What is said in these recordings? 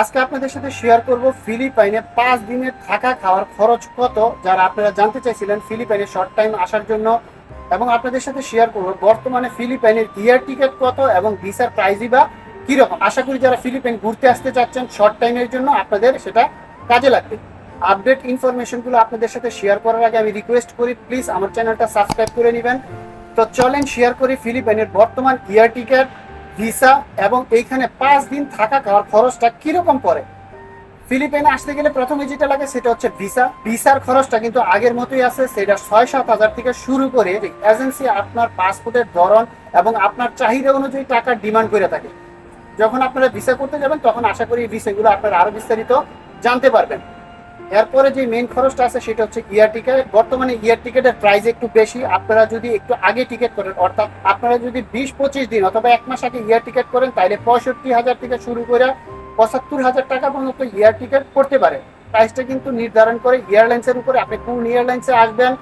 আজকে আপনাদের সাথে শেয়ার করব ফিলিপাইনে পাঁচ দিনের থাকা খাওয়ার খরচ কত, যারা আপনারা জানতে চাইছিলেন ফিলিপাইনে শর্ট টাইম আসার জন্য। এবং আপনাদের সাথে শেয়ার করব বর্তমানে ফিলিপাইনের ইয়ার টিকিট কত এবং ভিসার প্রাইজই বা কীরকম। আশা করি যারা ফিলিপাইন ঘুরতে আসতে চাচ্ছেন শর্ট টাইমের জন্য আপনাদের সেটা কাজে লাগবে। আপডেট ইনফরমেশনগুলো আপনাদের সাথে শেয়ার করার আগে আমি রিকোয়েস্ট করি প্লিজ আমার চ্যানেলটা সাবস্ক্রাইব করে নেবেন। তো চলেন শেয়ার করি ফিলিপাইনের বর্তমান ইয়ার টিকিট ভিসা এবং এইখানে পাঁচ দিন থাকা খাওয়ার খরচটা কীরকম পড়ে? ফিলিপাইনে আসতে গেলে প্রথমে যেটা লাগে সেটা হচ্ছে ভিসা। ভিসার খরচটা কিন্তু আগের মতোই আছে, সেটা ছয় সাত হাজার থেকে শুরু করে এজেন্সি আপনার পাসপোর্টের ধরন এবং আপনার চাহিদা অনুযায়ী টাকা ডিমান্ড করে থাকে। যখন আপনারা ভিসা করতে যাবেন, তখন আশা করি এই ভিসাগুলো আপনারা আরও বিস্তারিত জানতে পারবেন। এরপরে যে মেইন খরচটা আছে সেটা হচ্ছে ইয়ার টিকেট বর্তমানে ইয়ার টিকেটের প্রাইস একটু বেশি। আপনারা যদি একটু আগে টিকিট করেন, অর্থাৎ আপনারা যদি বিশ পঁচিশ দিন অথবা এক মাস আগে ইয়ার টিকিট করেন তাহলে পঁয়ষট্টি হাজার থেকে শুরু করে পঁচাত্তর হাজার টাকা পর্যন্ত ইয়ার টিকিট করতে পারে। প্রাইসটা কিন্তু নির্ধারণ করে এয়ারলাইন্সের উপরে। আপনি কোন এয়ারলাইন্সে আসবেন,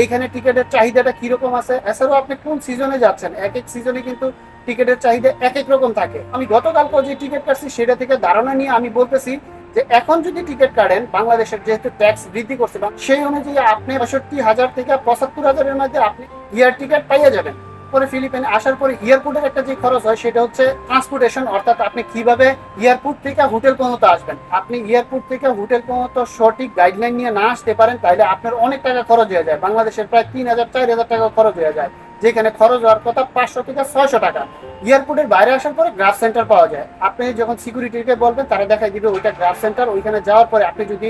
এইখানে টিকিটের চাহিদাটা কীরকম আছে? এছাড়াও আপনি কোন সিজনে যাচ্ছেন? এক এক সিজনে কিন্তু টিকিটের চাহিদা এক এক রকম থাকে। আমি গতকালকে যে টিকিট কাটছি, সেটা থেকে ধারণা নিয়ে আমি বলতেছি যে এখন যদি টিকিট কাটেন, বাংলাদেশের যেহেতু ট্যাক্স বৃদ্ধি করছে সেই অনুযায়ী আপনি পঁয়ষট্টি হাজার থেকে পঁচাত্তর হাজারের মধ্যে আপনি ইয়ার টিকিট পাইয়ে যাবেন। পরে ফিলিপাইনে আসার পরে এয়ারপোর্টের একটা যে খরচ হয়, সেটা হচ্ছে ট্রান্সপোর্টেশন অর্থাৎ আপনি কীভাবে এয়ারপোর্ট থেকে হোটেল পর্যন্ত আসবেন। আপনি এয়ারপোর্ট থেকে হোটেল পর্যন্ত সঠিক গাইডলাইন নিয়ে না আসতে পারেন তাহলে আপনার অনেক টাকা খরচ হয়ে যায়। বাংলাদেশের প্রায় তিন হাজার, চার হাজার টাকা খরচ হয়ে যায়। যেখানে খরচ হওয়ার কথা পাঁচশো থেকে ছয়শো টাকা। এয়ারপোর্টের বাইরে আসার পরে গ্রাফ সেন্টার পাওয়া যায়। আপনি যখন সিকিউরিটিকে বলবেন, তারা দেখাই দিবে ওইটা গ্রাফ সেন্টার ওইখানে যাওয়ার পরে আপনি যদি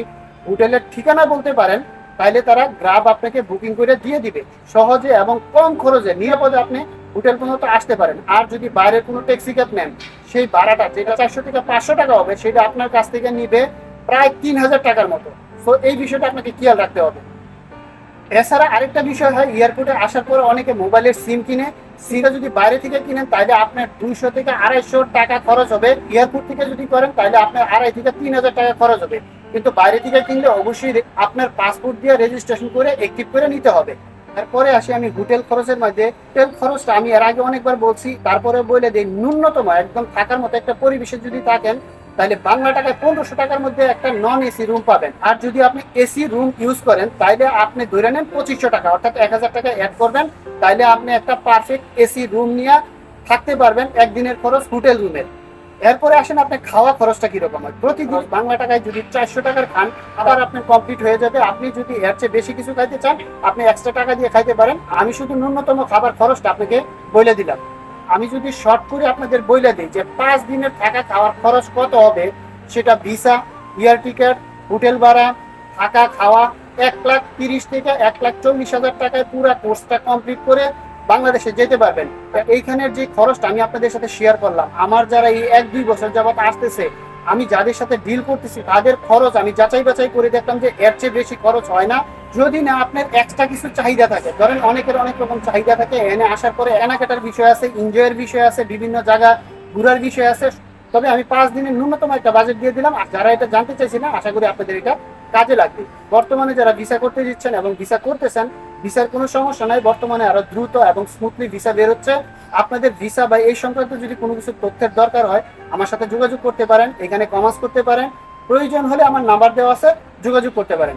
হোটেলের ঠিকানা বলতে পারেন তাহলে তারা গ্রাফ আপনাকে বুকিং করে দিয়ে দিবে। সহজে এবং কম খরচে, নিরাপদে আপনি হোটেল পর্যন্ত আসতে পারেন। আর যদি বাইরের কোনো ট্যাক্সি ক্যাব নেন, সেই ভাড়াটা যেটা চারশো থেকে পাঁচশো টাকা হবে, সেটা আপনার কাছ থেকে নিবে প্রায় তিন হাজার টাকার মতো। তো এই বিষয়টা আপনাকে খেয়াল রাখতে হবে। এছাড়া আরেকটা বিষয় হয়, এয়ারপোর্টে আসার পরে অনেকে মোবাইলের সিম কিনে, সিমটা যদি বাইরে থেকে কিনেন, তাহলে আপনার দুইশো থেকে আড়াইশো টাকা খরচ হবে। এয়ারপোর্ট থেকে যদি করেন, তাহলে আপনার আড়াই থেকে তিন হাজার টাকা খরচ হবে। কিন্তু বাইরে থেকে কিনলে অবশ্যই আপনার পাসপোর্ট দিয়ে রেজিস্ট্রেশন করে অ্যাক্টিভ করে নিতে হবে। তারপরে আসি আমি হোটেল খরচের মধ্যে। হোটেল খরচটা আমি এর আগে অনেকবার বলছি, তারপরে বলে দিই, ন্যূনতম একদম থাকার মতো একটা পরিবেশে যদি থাকেন তাহলে বাংলা টাকায় পনেরোশো টাকার মধ্যে একটা নন এসি রুম পাবেন। আর যদি আপনি এসি রুম ইউজ করেন, তাহলে আপনি ধরে নেন পঁচিশশো টাকা, অর্থাৎ এক হাজার টাকা অ্যাড করবেন। তাহলে আপনি একটা পারফেক্ট এসি রুম নিয়ে থাকতে পারবেন একদিনের খরচ হোটেল রুমের এরপরে আসেন আপনি খাওয়া খরচটা কীরকম হয়? প্রতিদিন বাংলা টাকায় যদি চারশো টাকার খান, আবার আপনার কমপ্লিট হয়ে যাবে। আপনি যদি এর চেয়ে বেশি কিছু খাইতে চান, আপনি এক্সট্রা টাকা দিয়ে খাইতে পারেন। আমি শুধু ন্যূনতম খাবার খরচটা আপনাকে বলে দিলাম। আমি যদি শর্ট করে আপনাদের বইলে দিই যে পাঁচ দিনের থাকা খাওয়ার খরচ কত হবে, সেটা ভিসা এয়ার টিকিট হোটেল ভাড়া, থাকা খাওয়া, এক লাখ তিরিশ থেকে এক লাখ চল্লিশ হাজার টাকায় পুরো কোর্সটা কমপ্লিট করে বাংলাদেশে যেতে পারবেন। এইখানের যে খরচটা আমি আপনাদের সাথে শেয়ার করলাম, আমার যারা এই এক দুই বছর যাবত আসতেছে, আমি যাদের সাথে ডিল করতেছি, তাদের খরচ আমি যাচাই বাছাই করে দেখলাম যে এর চেয়ে বেশি খরচ হয় না। যদি না আপনার এক্সট্রা কিছু চাহিদা থাকে, ধরেন অনেকের অনেক রকম চাহিদা থাকে, এনে আসার পরে কেনাকাটার বিষয় আছে এনজয়ের বিষয় আছে, বিভিন্ন জায়গা ঘোরার বিষয় আছে, তবে আমি পাঁচ দিনের ন্যূনতম একটা বাজেট দিয়ে দিলাম, আর যারা এটা জানতে চাইছি না, আশা করি আপনাদের এটা কাজে লাগবে। বর্তমানে যারা ভিসা করতে দিচ্ছেন এবং ভিসা করতেছেন ভিসার কোনো সমস্যা নাই, বর্তমানে আরও দ্রুত এবং স্মুথলি ভিসা বের হচ্ছে। আপনাদের ভিসা বা এই সংক্রান্ত যদি কোনো কিছু তথ্যের দরকার হয়, আমার সাথে যোগাযোগ করতে পারেন, এখানে কমার্স করতে পারেন। প্রয়োজন হলে আমার নাম্বার দেওয়া আছে, যোগাযোগ করতে পারেন।